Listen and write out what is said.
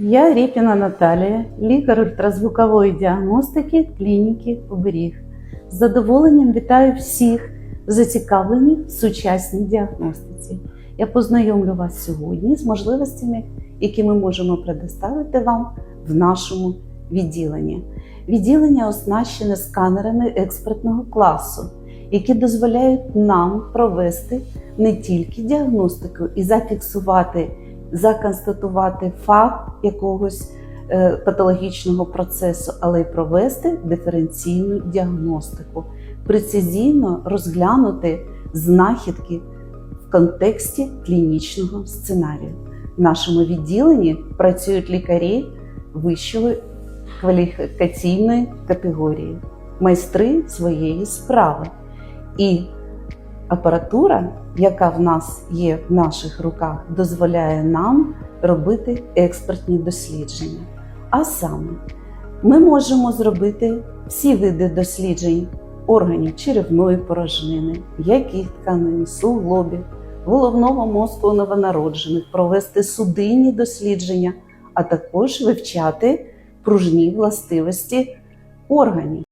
Я Рєпіна Наталія, лікар ультразвукової діагностики клініки Оберіг. З задоволенням вітаю всіх зацікавлених в сучасній діагностиці. Я познайомлю вас сьогодні з можливостями, які ми можемо предоставити вам в нашому відділенні. Відділення оснащене сканерами експертного класу, які дозволяють нам провести не тільки діагностику і зафіксувати законстатувати факт якогось е, патологічного процесу, але й провести диференційну діагностику, прецизійно розглянути знахідки в контексті клінічного сценарію. В нашому відділенні працюють лікарі вищої кваліфікаційної категорії, майстри своєї справи. І апаратура, яка в нас є в наших руках, дозволяє нам робити експертні дослідження. А саме, ми можемо зробити всі види досліджень органів черевної порожнини, м'яких тканин, суглобів, головного мозку новонароджених, провести судинні дослідження, а також вивчати пружні властивості органів.